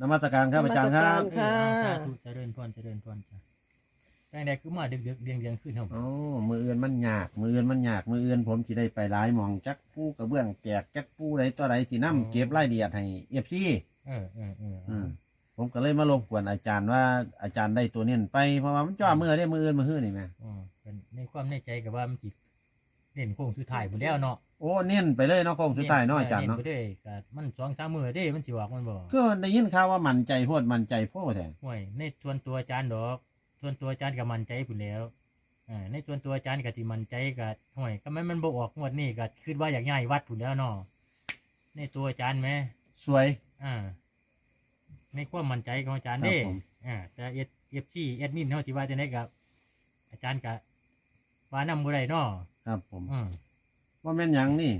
นมัสการครับอาจารย์ครับนมัสการเออค่ะ เอาสาธุเจริญพรเจริญพรจ้ะแต่ใดคือมาดึกดึกๆเดียงเดียงๆขึ้นเฮาโอ้มืออื่นมันยากมืออื่นมันยากมืออื่นผมสิได้ไปหลายหมองจักปูกระเบื้องแตกจักปูใดตัวใดสินํเก็บรายละเอียดให้เอฟซีเออเออเอออืมผมก็เลยมารบกวนอาจารย์ว่าอาจารย์ได้ตัวเน้นไปเพราะว่ามันจ่อมือได้มืออื่นมือฮื้อนี่แม่อืมเป็นในความในใจกับว่ามันสิ เล่นโค้งสุดท้ายหมดแล้วเนาะโอ้เน้นไปเลยเนาะโค้งสุดท้ายเนาะอาจารย์เนาะไปเด้ก็มันสองสามมือเด้ มันสิออกมันบ่ก็ได้ยินข่าวว่ามั่นใจโพดมั่นใจโพดแท้ห่วยในส่วนตัวอาจารย์ดอกส่วนตัวอาจารย์ก็มั่นใจพุ่นแล้วอ่าในส่วนตัวอาจารย์ก็ที่มั่นใจก็ห่วยก็มันมันบ่ออกงวดนี้ก็คิดว่าอยากย้ายวัดพุ่นแล้วเนาะในตัวอาจารย์แหมสวยอ่าในความมั่นใจของอาจารย์ครับเด้ผมอ่าแต่เอฟเอฟซีแอดมินเฮาสิว่าจังได๋กับอาจารย์ก็ว่านำบ่ได้เนาะ ครับผมอืมว่าแม่นหยังนี่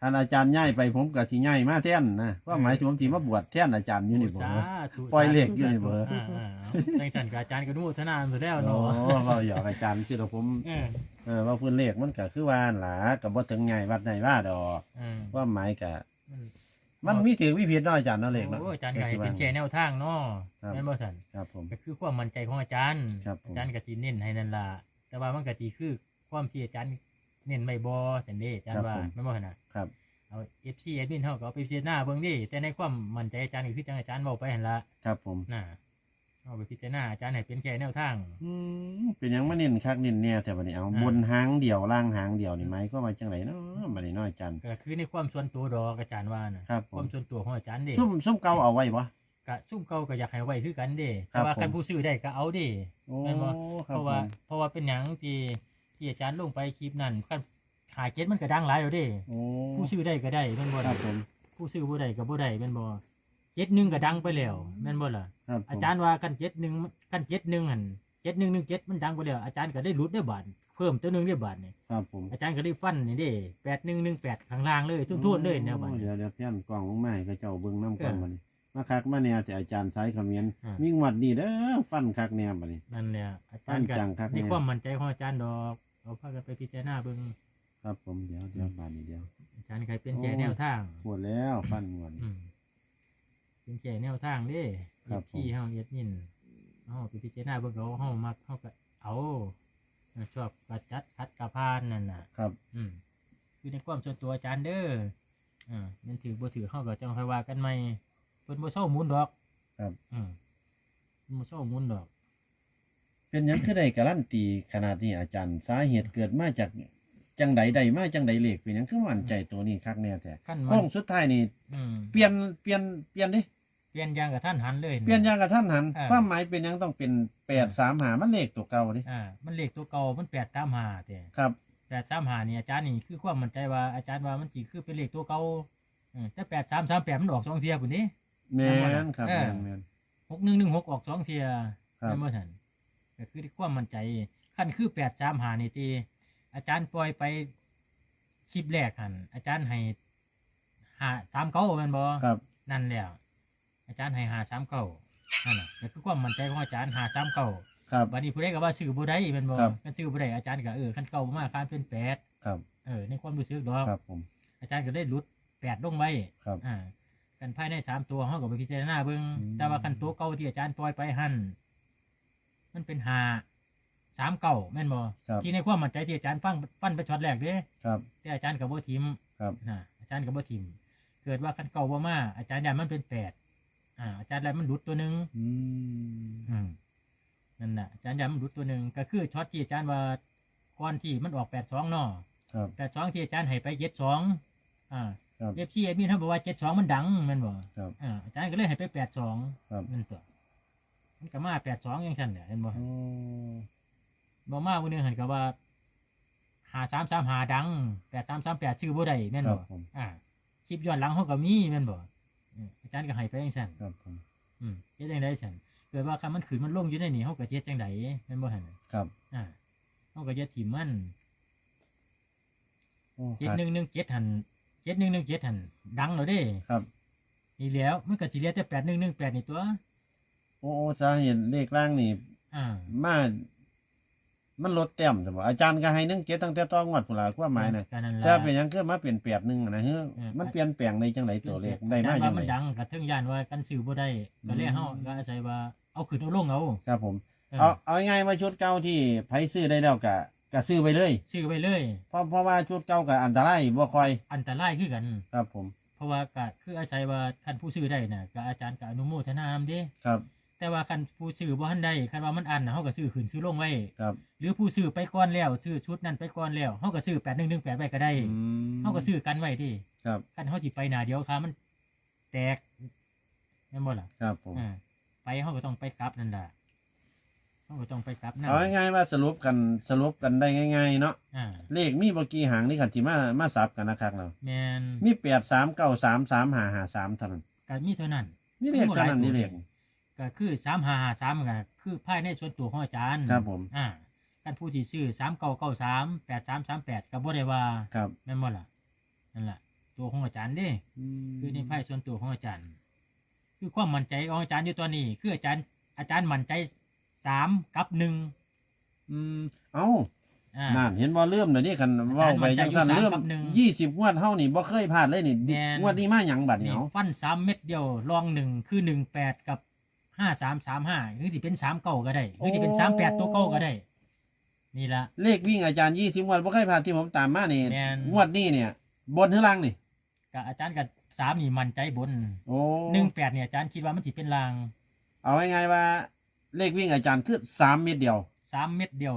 ท่านอาจารย์ย้ายไปผมก็สิย้ายมาแท่นนะว่าหมายถึงผมสิมาบวชแท่นอาจารย์อยู่นี่บ่สาธุปล่อยเลขอยู่นี่เบอร์อ่าอ่าเอาจังซั่นก็อาจารย์ก็อนุโมทนาสุดแล้วโอ้เนาะเราหยอกอาจารย์สิเราผมเออเออว่าเพื้นเลขมันก็คือว่าหลากับบ่ถึงใหญ่วัดใหญ่ว่าดอกเออว่าหมายก็มันมันมีถือวิผิดเนาะอาจารย์เนาะเลขเนาะ โอ้อาจารย์ก็ให้เป็นแชร์แนวทางเนาะครับ แม่นบ่ซั่นครับผม ก็คือความมั่นใจของอาจารย์ ครับผม อาจารย์ก็สิเน้นให้นั่นล่ะแต่ว่ามันก็สิคือ ความที่อาจารย์เน้นไม่บ่จังเด้อาจารย์ว่าแม่นบ่ซั่นน่ะครับ เอาเอฟซีเอดมินเขาก็เอาไปพิจารณาเบิ่งดิแต่ในความมั่นใจอาจารย์ก็คือจังอาจารย์บอกไปหันละครับผมน่ะเอาไปพิจารณาอาจารย์ให้เป็นแค่แนวทาง อืมเป็นหยังมาเน้นคักเน้นแน่แต่บัดนี้เอาอ่า บนหางเดียวล่างหางเดียวนี่ไหมก็มาจังไหนเนาะบัดนี้เนาะอาจารย์ก็คือในความส่วนตัวดอกอาจารย์ว่านะครับผมความส่วนตัวของอาจารย์เด้ซุ่มซุ่มเก่าเอาไว้บ่ ก็ซุ่มเก่าก็อยากให้ไว้คือกันเด้ครัแต่บว่าผม คันผู้ซื้อได้ก็เอาเด้ โอ้แม่นบ่คเพรับราะผว่ามเพราะว่าเป็นหยังที่ ที่อาจารย์ลงไปคลิปนั้นคันหาเก็ตมันก็ดังหลายแล้วเด้ โอ้ผู้ซื้อได้ก็ได้แม่นบ่ครัล่ะบผมผู้ซื้อบ่ได้ก็บ่ได้แม่นบ่เจ็ดหนึงก็ดังไปแล้วแม่นบ่ล่ะ ครับผมอาจารย์ว่ากันเจ็ดหนึ่งกันเจ็ดหนึ่งหันเจ็ดหนึ่งหนึ่งเจ็ดมันดังไปแล้วอาจารย์ก็ได้รุดได้บาทเพิ่มตัวหนึ่งได้บาทนี่ครับผมอาจารย์ก็ได้ฟันนี่เด้แปดหนึ่งหนึ่งแปดข้างล่างเลยทุ่นๆเลยแนวบาท โอ้เดี๋ยวเดี๋ยวเพี้ยนกล่องลงมาให้เขาเจ้าเบิ่งน้ำก่อนเออบัดนี้มาคักมาแน่แต่อาจารย์สายเขมิ้นอ่ามีงวดนี้เด้อฟันคักแน่บัดนี้ นั่นแหละอาจารย์ก็ฟันจังครับเนี่ยนี่ความมั่นใจของอาจารย์ดอก เอาพากันไปพิจารณาเบิ่งครับผมเดี๋ยวเดี๋ยวบาดนี้เดี๋ยว อาจารย์ใครเป็นแค่แนวทางปวดแล้วฟันงวดอืมเป็นแค่แนวทางเด้ครับที่เฮาเอ็ดมินเฮาไปพิจารณาเบิ่งเขาเฮามักเฮาก็เอาชอบกระจัดคัดกระพานนั่นน่ะ ครับ อืมคือในความส่วนตัวอาจารย์เด้ออ่ามันถือบ่ถือเข้ากับจังค่อยว่ากันใหม่เพิ่นบ่เช่าหมุนดอกครับ อืมเพิ่นบ่เช่าหมุนดอก เป็นหยังคือได้การันตีขนาดนี้อาจารย์สาเหตุเกิดมาจากจังใดใดมาจังใดเลขเป็นหยังคือมั่นใจตัวนี้คักแน่แท้ขั้นมัโค้นงสุดท้ายนี่อืมเปลี่ยนเปลี่ยนเปลี่ยนดิเปลี่ยนอย่างกับท่านหันเลยเปลี่ยนอย่างกับท่านหันอ่าความหมายเป็นหยังต้องเป็นแปดสามหามันเลขตัวเก่าดิอ่ามันเลขตัวเก่ามัน8 3 5แต่ครับ8 3 5นี่อาจารย์นี่คือความมั่นใจว่าอาจารย์ว่ามันสิคือเป็นเลขตัวเก่าอืมแต่8 3 3 8มันออกสองเที่ยพุ่นนี่แมนครับเอแมอนแมน6 1 1 6ออกสองเที่ยครับ แม่นบ่ทัน ก็คือความมั่นใจขั้นคือ8 3 5นี่ติอาจารย์ปล่อยไปคลิปแรกหันอาจารย์ให้หาสามเก้าแม่นบ่ครับ นั่นแหล้ว อาจารย์ให้หาสามเก้านั่นน่ะนี่คือความมั่นใจของอาจารย์หาสามเก้าครับบัดนี้ผู้ใดก็ว่าซื้อบ่ได้แม่นบ่ครับคันซื้อบ่ได้อาจารย์ก็เออคันเก่าบ่มาคันเป็นแปดครับ เออในความรู้สึกดอก ครับผม อาจารย์ก็ได้หลุดแปดลงไว้ครับ อ่ากันภายในสามตัวเฮาก็ไปพิจารณาเบิ่งอืม แต่ว่าคันตัวเก่าที่อาจารย์ปล่อยไปหั่น มันเป็นหาสามเก้าแม่นบ่ครับที่ในความมั่นใจที่อาจารย์ฟังฟันไปช็อตแรกเด้ครับแต่อาจารย์กับบ่ทิมครับนะอาจารย์กับบ่ทิม เกิดว่าคันเก่าบ่มาอาจารย์ยันมันเป็นแปดอ่าอาจารย์ยันมันหลุดตัวหนึ่งอืมอืมนั่นน่ะอาจารย์ยันมันหลุดตัวหนึ่งก็คือช็อตที่อาจารย์ว่าก่อนที่มันออกแปดสองเนาะครับ แปดสองที่อาจารย์ให้ไปเจ็ดสองอ่าครับ เอฟซีเอ็ดมินเขาบอกว่าเจ็ดสองมันดังแมันบ่ครับ อ่าอาจารย์ก็เลยให้ไปแปดสองครับ นั่นตัว มันก็มาแปดสองอย่างฉันเนี่ยเห็นบ่โอ้บ่มาวันนึงเห็นก็ว่าหาสามสามหาดังแปดสามสามแปดชื่อบ่ได้แม่นครับบ่ผมอ่าคลิปย้อนหลังเขาก็มีแม่นบ่อืมอาจารย์ก็ให้ไปจังซั่นครับผมอืมเฮ็ดจังได๋ซั่นเกิดว่าคันมันขึ้นมันลงอยู่ในนี่เฮาก็เฮ็ดจังไดแม่นบ่หั่นน่ะครับอ่าเฮาก็อย่าถิ่มมันโอ้ครับ7117หั่น7117หั่นดังแล้วเด้ ครับ นี่แหล้วมันก็สิเหลือแต่8118นี่ตัว โอ้โอ้สาเหตุเลขล่างนี่อ่ามามันลดแต้มใช่บ่อาจารย์ก็ให้หนึ่งเจ็ดตั้งแต่ต้องวัดพุ่นล่ะความหมายน่ะก็นั่นล่ะ ถ้าเป็นหยังคือมาเปลี่ยนแปดหนึ่งอะนะเฮ้ยเออมันเปลี่ยนแปลงในจังไดตัวเลขได้มาอาจารย์จัว่างมันไดดังกับเทิงย่านว่ากันซื้อบ่ได้ก็เลยอืม เฮาก็อาศัยว่าเอาขึ้นเอาลงเอาครับผมเออเอาเอาง่ายๆว่าชุดเก่าที่ไผซื้อได้แล้วก็ก็ซื้อไปเลย ซื้อไปเลย เพราะเพราะว่าชุดเก่าก็อันตรายบ่ค่อยอันตรายคือกัน ครับผม เพราะว่าก็คืออาศัยว่าคันผู้ซื้อได้น่ะก็อาจารย์ก็อนุโมทนานำเด้ ครับ แต่ว่าคันผู้ซื้อบ่ทันได้คันว่ามันอันน่ะเฮาก็ซื้อขึ้นซื้อลงไว้ ครับหรือผู้ซื้อไปก่อนแล้ว ซื้อชุดนั้นไปก่อนแล้วเฮาก็ซื้อ8118ไว้ก็ได้อืมเฮาก็ซื้อกันไว้ดิครับ คันเฮาสิไปหน้าเดียวค่ะมัน แตกแม่นบ่ล่ะครับผม อ่าไปเฮาก็ต้องไปกลับนั่นล่ะเฮาก็ต้องไปกลับนำเอาง่ายๆว่าสรุปกันสรุปกันได้ง่าย ๆ เนาะอ่าเลขมีบ่กี่หางนี่คันสิมามาสับกันนะครับเราแม่นมี8 3 9 3 3 5 5 3เท่านั้นก็มีเท่านั้นนี่เลขเท่านั้นนี่เลข ก็คือ3553ก็คือภายในส่วนตัวของอาจารย์ครับผมอ่าการผู้ที่ซื้อ3993 8338ก็บ่ได้ว่าครับแม่นบ่ล่ะนั่นล่ะ ตัวของอาจารย์เด้คือในไพ่ส่วนตัวของอาจารย์ คือความมั่นใจของอาจารย์อยู่ตัวนี้ คืออาจารย์อาจารย์มั่นใจสามกับหนึ่งอืมเอ้าอ่านั่นเห็นบ่เริ่มเดี๋ยวนี้คันเว้าไปจังซั่นอาจารย์มั่นใจอยู่เริ่มสามกับหนึ่ง20งวดเฮานี่บ่เคยพลาดเลยนี่แม่นงวดนี้มาหยังบัดนี้นี่เอ้าฟันสามเม็ดเดียวรองหนึ่งคือหนึ่งแปดกับ ห้าสามสามห้าหรือที่เป็นสามเก้าก็ได้หรือที่เป็นสามแปดตัวเก้าก็ได้ นี่ละ เลขวิ่งอาจารย์20งวดบ่เคยพลาดที่ผมตามมานี่แม่น งวดนี้เนี่ย บนหรือล่างนี่กับอาจารย์กับสามนี่มั่นใจบนโอ้หนึ่งแปดเนี่ยอาจารย์คิดว่ามันจะเป็นลางเอาง่ายๆว่า เลขวิ่งอาจารย์คือ3เม็ดเดียวสามเม็ดเดียว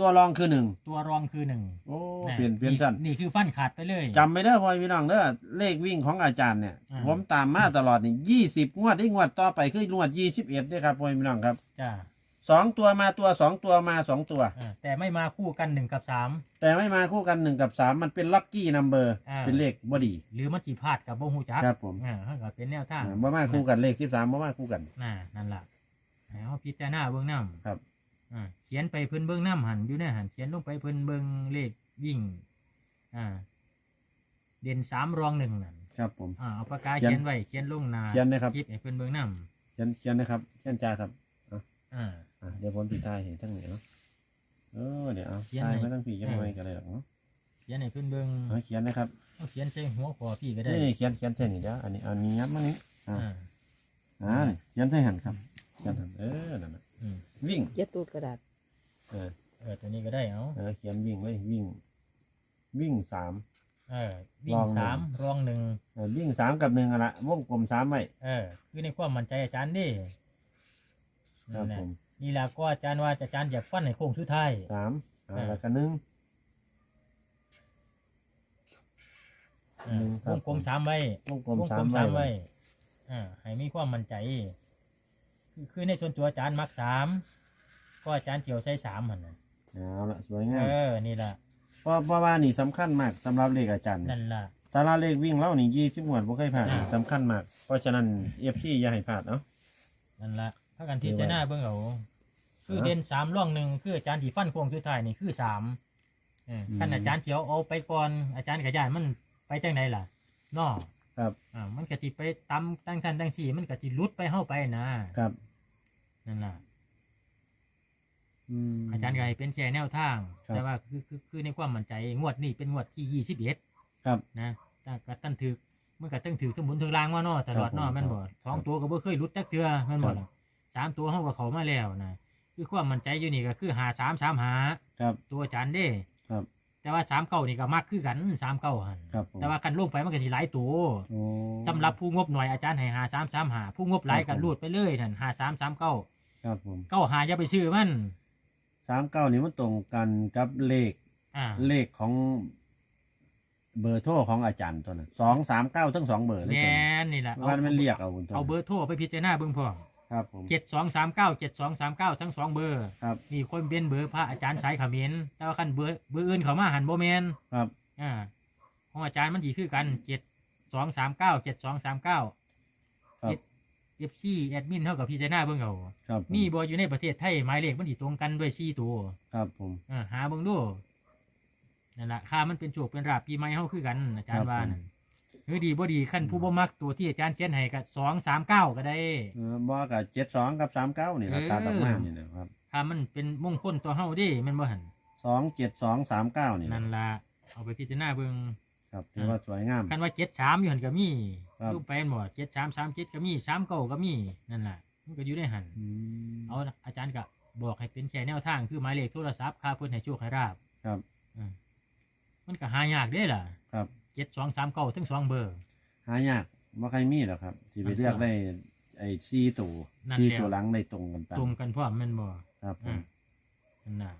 ตัวรองคือหนึ่งตัวรองคือหนึ่งโอ้ะเปลี่ยนเปลี่ยนสั้นนี่คือฟันขาดไปเลย จำไม่ได้พ่อพี่น้องเด้อเลขวิ่งของอาจารย์เนี่ย อ่า ผมตามมาตลอดนี่ยี่สิบงวดได้งวดต่อไปคืองวดยี่สิบเอ็ดด้วยครับพ่อพี่น้องครับจ้าสองตัวมาตัวสองตัวมาสองตัว อ่าแต่ไม่มาคู่กันหนึ่งกับสาม แต่ไม่มาคู่กันหนึ่งกับสามมันเป็นลัคกี้นัมเบอร์อ่า เป็นเลขบดี หรือมันจีพลาดกับโบหูจักครับผม อ่าเขาก็เป็นแนวทางบ่มาคู่กันเลขที่สามบ่มาคู่กัน น่ะนั่นล่ะให้เขาพิจารณาเบื้องน้ำครับ อ่าเขียนไปเพิ่นเบื้องน้ำหันอยู่ในหันเขียนลงไปเพิ่นเบื้องเลขวิ่ง อ่า เด่นสามรองหนึ่งนั่นครับผม อ่าเอาปากกาเขียน เขียนไว้เขียนลงหนาเขียนนะครับคลิปให้เพิ่นเบื้องน้เขียนเขียนนะครับเขียนจ้าครับำอ่า อะเดี๋ยวผมติดท้ายเห็นทั้งนี้เนาะเออเดี๋ยวเอาเขียนท้ายให้ไม่ต้องปียังไงกันเลยหรอกเนาะเขียนให้เพิ่นเบื้องเอาเขียนนะครับเอาเขียนใส่หัวคอพี่ก็ได้นี่เขียนเขียนเส้นนี่เด้ออันนี้อันนี้ยับมานี้อ่าอ่า อ่าเขียนใส่หันครับเขียนหันเออนั่นน่ะอืม วิ่งเย็ดตูดกระดาษเออเออตัวนี้ก็ได้เอาเออเขียนวิ่งเลยวิ่ง วิ่งสาม เออวิ่รงองหนึ่ง สามรองหนึ่งเออวิ่งสามกับหนึ่งอะละวงกลมสามไว้เออ คือในความมั่นใจอาจารย์เดิครับผมนี่แหละก็อาจารย์ว่าอาจารย์อยากฟันในโค้งสุดท้าย สามอ่าเออ แล้วก็หนึ่ง เออหนึ่งครับ วงกลมสามไว้วงกลมวงสากลมมสามไว้ไว้อ่าให้มีความมั่นใจ คือคือในส่วนตัวอาจารย์มักสามก็อาจารย์เจียวใส่สามหันน่ะเอาละสวยงาเอมอนี่แหละเพราะเพราะว่านี่สำคัญมากสำหรับเลขอาจารย์นั่นล่ะตารางเลขวิ่งเล่านี่ยี่สิบหมวดบ่เคยผ่านอ่า สำคัญมากเพราะฉะนั้นเอฟซีอย่าให้พลาดเนาะ นั่นล่ะถ้ากันที่จะหน้าเบื้องเอาคือฮะเด่นสามร่องหนึ่งคืออาจารย์ที่ฟันโค้งสุดท้ายนี่คือสามเออขั้นอืมอาจารย์เจียวเอาไปก่อนอาจารย์ขยายมันไปจังไหนล่ะเนอครับอ่ามันก็จิไปตำตั้งชั้นตั้งสี่มันก็จิลุดไปเข้าไปนะครับ นั่นล่ะอืมอาจารย์ก็ให้เป็นแค่แนวทาง ครับแต่ว่าคือคือคือในความมั่นใจงวดนี้เป็นงวดที่ยี่สิบเอ็ดครับนะแต่ก็ตั้งถือมันก็ตั้งถือสมุนถือรางว่าเนาะตลอดครับผมเนาะแม่นบ่สองตัวก็บ่เคยหลุดจักเทื่อแม่นบ่ครับ ล่ะสามตัวเฮาก็เข้ามาแล้วนะคือความมั่นใจอยู่นี่ก็คือหาสามสามหาครับ ตัวอาจารย์เด้ครับ แต่ว่าสามเก้านี่ก็มักคือกันสามเก้าหันครับผมแต่ว่ากันลงไปมันก็สิหลายตัวโอ้สำหรับผู้งบหน่อยอาจารย์ให้หาสามสามหาผู้งบหลายครัก็บผมรูดไปเลยนั่นหาสามสามเก้าครับผมเก้าหาอย่าไปซื้อมันสามเก้านี่มันตรงกันกับเลขอ่าเลขของเบอร์โทรของอาจารย์ตัวนั้นสองสามเก้าทั้งสองเบอร์เลยแมตัวนั้นนนี่แหละว่ามันเรียกเอาคุณตัวเอาเบอร์โทรไปพิจารณาเบิ่งพอ ครับผม เจ็ดสองสามเก้าเจ็ดสองสามเก้าทั้งสองเบอร์ครับนี่คนเป็นเบอร์พระอาจารย์สายเขมิ้นแต่ว่าคันเบอร์เบอร์อื่นเขามาหันโบแมนครับ อ่าของอาจารย์มันดีคือกันเจ็ดสองสามเก้าเจ็ดสองสามเก้าครับเอฟซีแอดมินเท่ากับพิจารณาเบิ่งเอาครับผมีบออยู่ในประเทศไทยหมายเลขมันดีตรงกันด้วยสี่ตัวครับผมอ่าหาเบิ่งดูนั่นแหละค่ามันเป็นโชคเป็นราบปีใหม่เฮาคือกันอาจารย์ว่านั่นห รือดีบ่ดีขั้นผู้บ่มักตัวที่อาจารย์เขียนให้ก็สองสามเก้าก็ได้ เออบอกกับเจ็ดสองกับสามเก้านี่นะเออ ตาตัดมานี่นะครับถ้ามันเป็นมงคลตัวเฮาเดิแมันบ่หันสองเจ็ดสองสามเก้านี่นั่นล่ะเอาไปพิจารณาเบิ่ง ครับถือว่าสวยงาม คันว่า73อยู่หั่นก็มีครับ รูปไปหมด73 37ก็มี39ก็มีนั่นล่ะมันก็อยู่ในหันอืม เอาอาจารย์ก็บอกให้เป็นแค่แนวทางคือหมายเลขโทรศัพท์ค่าเพิ่นให้โชคให้ราบครับ อืมมันก็หายากเด้ล่ะ ครับ7239ทั้งสองเบอร์ หายากว่าใครมีหรอกครับ ที่ไปเลือกได้ไอ้ซีตัวนั่นซีแหละตัวหลังได้ตรงกันไปตรงกันพร้อมแม่นบ่ ครับผอ่ามนั่นน่ะ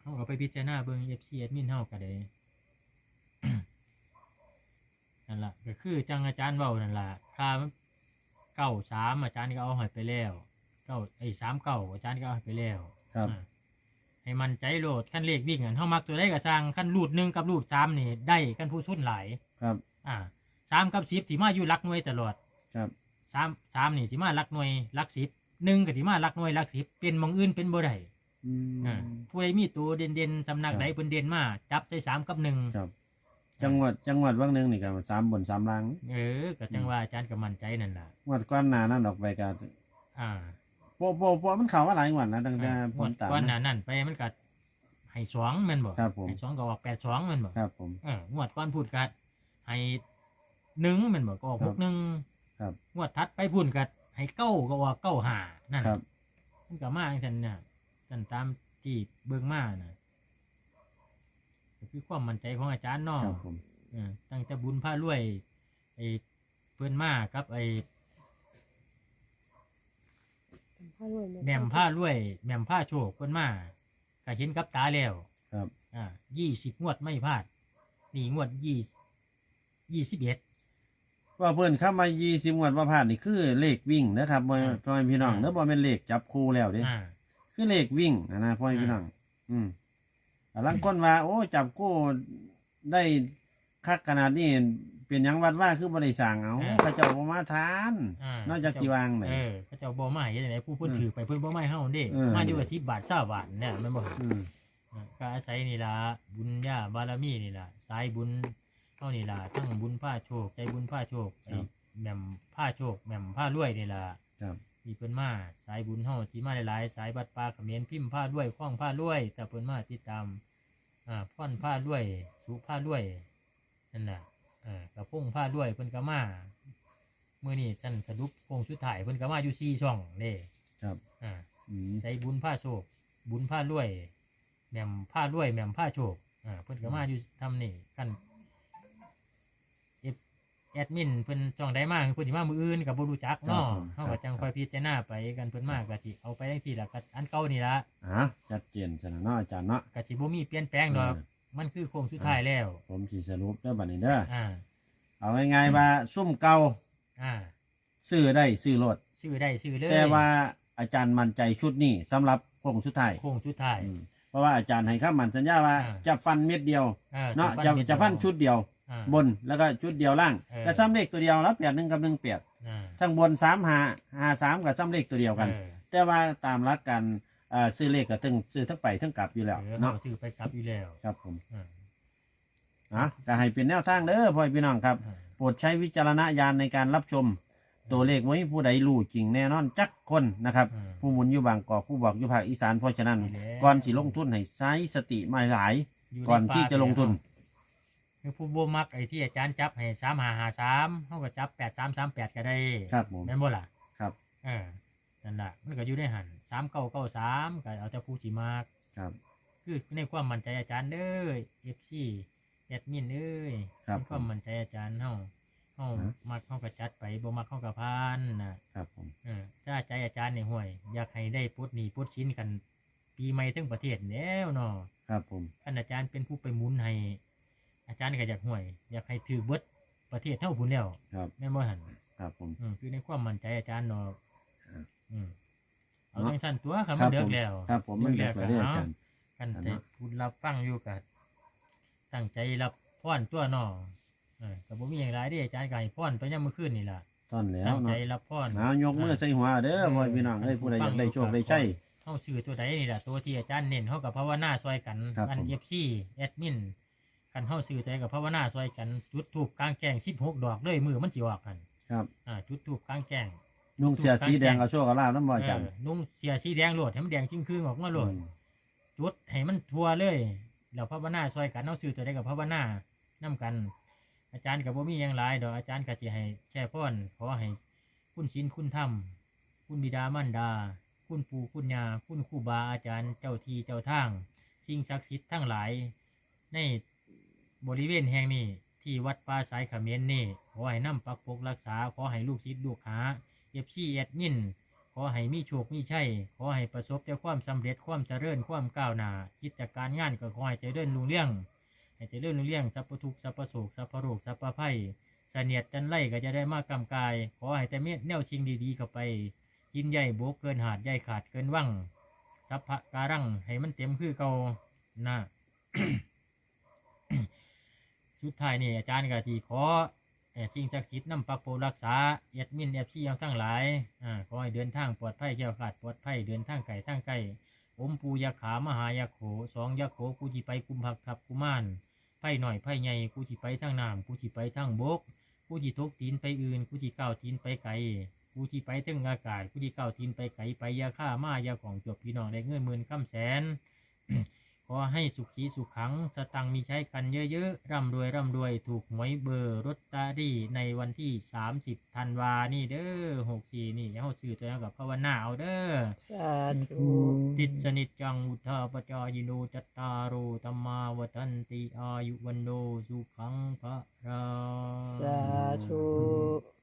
เขาก็ไปพิจารณาเบิ่ง FC แอดมินเฮาก็ได้ นั่นล่ะก็คือจังอาจารย์เว้านั่นล่ะค่าเก้าสามอาจารย์ก็เอาให้ไปแล้วเก้าไอ้สามเก้าอาจารย์ก็เอาให้ไปแล้วครับ อ่า ให้มันใจโลดขั้นเลขวิ่งอันเฮามักตัวได้ก็สร้างขั้นรูดหนึ่งกับรูดสามนี่ได้ขั้นผู้ทุนหลายครับ อ่าสามกับสิบที่มาอยู่หลักหน่วยตลอดครับสามสามนี่สิมาหลักหน่วยหลักสิบหนึ่งก็สิมาหลักหน่วยหลักสิบเป็นหมองอื่นเป็นบ่ได้อืม อ่าผู้ใดมีตัวเด่นๆสำนักครับ ใดเพิ่นเด่นมาจับใจสามกับหนึ่งครับ จังหวัดจังหวัดว่างหนึงนี่ก็สามบนสามล่างเออก็จังว่าอาจารย์ก็มั่นใจนั่นล่ะงวดก้อนหนานั่นออกไปก็อ่า โปะโปะโปะมันเข้ามาหลายงวดนะตั้งแต่อ่าผงวมดตามก่อนหน้านั้นไปมันก็ให้สองแม่นบ่ครับผม ให้สองก็ออกแปดสองแม่นบ่ครับผม เอองวดก่อนพูดกัดให้หนึ่งแม่นบ่ก็ออกครัหบกหนึ่งครับงวดทัดไปพูดกัดให้เก้าก็ออกเก้าห้านั่นครับ มันก็มาจังซั่นน่ะกันตามที่เบิ่งมาน่ะก็คือความมั่นใจของอาจารย์เนาะครับผม เออตั้งแต่บุญผ้ารวยไอ้เพิ่นมากับไอ้ ผ้ารวย แหม่มผ้ารวยแหม่มผ้าโชคเพิ่นมาก็เห็นกับตาแล้วครับ อ่ายี่สิบงวดไม่พลาด นี่งวดยี่ยี่สิบเอ็ด ว่าเพื่อนเข้ามายี่สิบงวดว่าผ่านนี่คือเลขวิ่งนะครับพ่ออ่า พ่อแม่พี่น้องอ่าเนื้อบ่เป็นเลขจับคู่แล้วเด้อ่า คือเลขวิ่งนะนะพ่อแม่พี่น้องอืมแต่ลังคนว่า โอ้จับคู่ได้คักขนาดนี้ เป็นหยังวัดว่าคือบริสั่งเอาพระเจ้าบ่มาทาน อ่านอกจากจีวางไหน เออเขาเจ้าบ่มาเฮ็ดจังไดผู้เพิ่นอืมถือไปเพิ่นบ่มาให้เฮาเด้ เออ มาอยู่กับ10บาท20บาทเนี่ยแม่นบ่อืม อ่าก็อาศัยนี่ล่ะบุญญาบารมีนี่ล่ะสายบุญเฮานี่ล่ะทั้งบุญผ้าโชค ใจบุญผ้าโชคไอ้แหม่มผ้าโชคแหม่มผ้ารวยนี่ล่ะครับที่เพิ่นมาสายบุญเฮาที่มาหลายๆสายบัดปลาเขมรพิมพ์ผ้าด้วยคล้องผ้าด้วยแต่เพิ่นมาติดตามอ่าพ่อนผ้าด้วยสุผ้าด้วยนั่นน่ะเออกระพงผ้าด้วยเพิ่นก็มาเมื่อนี้ฉันสรุปโคงสุดท้ายเพิ่นก็มาอยู่4ช่องเด้ครับ อ่าอืม ใช้บุญผ้าโชค บุญผ้าด้วยแหม่มผ้าด้วยแหม่มผ้าโชคอ่าเพิ่นก็มาอยู่ทำนี่กันเอฟแอดมินเพิ่นจ้องได้มากเพิ่นสิมามืออื่นก็บ่รู้จักเนาะเฮาก็จังค่อยพิจารณาไปกันเพิ่นมาก็สิเอาไปจังซี่ล่ะก็อันเก่านี่ล่ะอะชัดเจนสนะเนาะอาจารย์เนาะ ก็สิบ่มีเปลี่ยนแปลงดอกเออ มันคือโค้งสุดท้ายแล้ว ผมสิสรุปเด้อบัดนี้เด้ออ่า เอาง่ายๆว่าซุ่มเก่าอ่า ซื้อได้ซื้อรถซื้อได้ซื้อเลยแต่ว่าอาจารย์มั่นใจชุดนี้สำหรับโค้งสุดท้ายโค้งสุดท้าย อืมเพราะว่าอาจารย์ให้คำมั่นสัญญาว่าอ่า จะฟันเม็ดเดียวออเนาะฟัจะเม็จะฟันชุดเดียว อ่า บนแล้วก็ชุดเดียวล่างเออก็ซ้ำเลขตัวเดียวแล้วแปดหนึ่งกับหนึ่งแปดอ่าทั้งบนสามหาหาสามกับซ้ำเลขตัวเดียวกัน เออแต่ว่าตามหลักการเอ่อซื้อเลขก็ต้องซื้อทั้งไปทั้งกลับอยู่แล้วเออเนาะเฮาซื้อไปกลับอยู่แล้วครับผมอ่าอะก็ให้เป็นแนวทางเด้อพ่อพี่น้องครับ อ่าโปรดใช้วิจารณญาณในการรับชม ตัวเลขไว้ผู้ใดรู้จริงแน่นอนจักคนนะครับ อ่า ผู้หมุนอยู่บางกอกผู้บอกอยู่ภาคอีสานเพราะฉะนั้น นี่แหละ ก่อนที่ลงทุนให้ใช้สติมาหลาย ยู่ในก่อนที่จะลงทุน คือผู้บ่มักไอ้ที่อาจารย์จับให้สามหาหาสามเขาก็จับแปดสามสามแปดก็ได้ครับผม แม่นบ่ล่ะครับ เออ นั่นล่ะมันก็อยู่ในหันสามเก้าเก้าสามก็เอาแต่ผู้สิมากครับ คือในความมั่นใจอาจารย์เด้อเอฟซีแอดมินเอ้ยครับในความมั่นใจอาจารย์เฮาเฮาฮะ มักเฮาก็จัดไปบ่มักเฮาก็พานนะครับผม เออถ้าใจอาจารย์นี่ห่วย อยากให้ได้ปลดหนี้ปลดชิ้นกัน ปีใหม่ทั้งประเทศแล้วเนาะครับผม ท่านอาจารย์เป็นผู้ไปหมุนให้ อาจารย์ก็อยากห่วย อยากให้ถือเบิดประเทศเท่าพุ่นแล้วครับ แม่นบ่หัน ครับผม อืมคือในความมั่นใจอาจารย์เนาะครับ อืมเอาเนาะจังซั่นตัวคำครัมันบเดือผกมแล้วครับ ผมไม่เด็กเลยเด้ออาจารย์กันครับแต่พูดรับฟังอยู่กับตั้งใจรับพรตัวเนาะเออก็บ่มีหยังหลายเด้อาจารย์ก็ให้พรไปยามมื้อคืนนี่ล่ะตอนแล้วตั้งใจเนาะรับพรเอายกมือใส่หัวเด้อพ่อพี่น้องเอ้ยผู้ใดอยากได้โชคได้ใช่เฮาซื้อตัวใดนี่ล่ะตัวที่อาจารย์เน้นเฮากับภาวนาซอยกันครับอันผม FC แอดมินกันเฮาซื้อตัวใดกับภาวนาซอยกันจุดธูปกลางแจ้ง16ดอกเลยมือมันสิออกกัน ครับอ่าจุดธูปกลางแจ้ง นุ่งเสียสีแดงกับโชคกับลาบน้ำบ่อาจารย์เออนุ่งเสียสีแดงโหลดให้มันแดงจิ้งครึ่งออกมาโหลดอืมจุดให้มันทั่วเลยแล้วภาวนาซอยกันเอาซื้อตัวได้กับภาวนานํกัน อาจารย์กับบ่มีหยังหลายดอกอาจารย์ก็สิให้แช่พ่อนขอให้คุณศีลคุณธรรมคุณบิดามารดา คุณปู่คุณย่าคุณครูบาอาจารย์เจ้าที่เจ้าทาง สิ่งศักดิ์สิทธิ์ทั้งหลาย ในบริเวณแห่งนี้ที่วัดป่าสายเขมรนี่ขอให้นำปักปกรักษาขอให้ลูกศิษย์ลูกหาเอฟซีเอ็ดมิน ขอให้มีโชคมีชัยขอให้ประสบแต่ความสำเร็จความเจริญความก้าวหน้ากิจการงานก็ขอให้เจริญรุ่งเรืองให้เจริญรุ่งเรืองสัพพทุกข์สัพพโศกสัพพโรคสัพพภัยเสนียดจันไล่ก็จะได้มากกำกาย ขอให้แต่เม็ดแนวชิงดีๆเข้าไปกินใหญ่โบกเกินหาดใหญ่ขาดเกินว่างสัพพะการังให้มันเต็มคือเก่านะสุดท้ายนี่อาจารย์ก็จีขอ สิ่งศักดิ์สิทธิ์นำปักโปรักษาเอ็ดมินเอฟซีทั้งหลายอ่าขอให้เดินทางปลอดภัยแก้วขาดปลอดภัยเดินทางไก่ทางไกลอมปูยาขามหายาโขสองยาโขกูจีไปกุมผักทับกุมารไผ่หน่อยไผ่ใหญ่กูจีไปทางน้ำกูจีไปทางบกกูจีทกตีนไปอื่นกูจีก้าวตีนไปไกลกูจีไปถึงอากาศกูจีก้าวตีนไปไกลไปยาฆ่ามายาของจบพี่น้องได้เงินหมื่นคำแสน ขอให้สุขีสุขขัง สตังค์มีใช้กันเยอะๆ ร่ำรวยร่ำรวยถูกหวยเบอร์รถตารี่ในวันที่ 30ธันวานี่เด้อหกสี่นี่อย่าเอาชื่อตัวนั้นกับภาวนาเอาเด้อสาธุติดสนิทจังอุทธาปจายโนจัตตารุธรรมาวันติอายุวันโนสุขังพระราสาธุ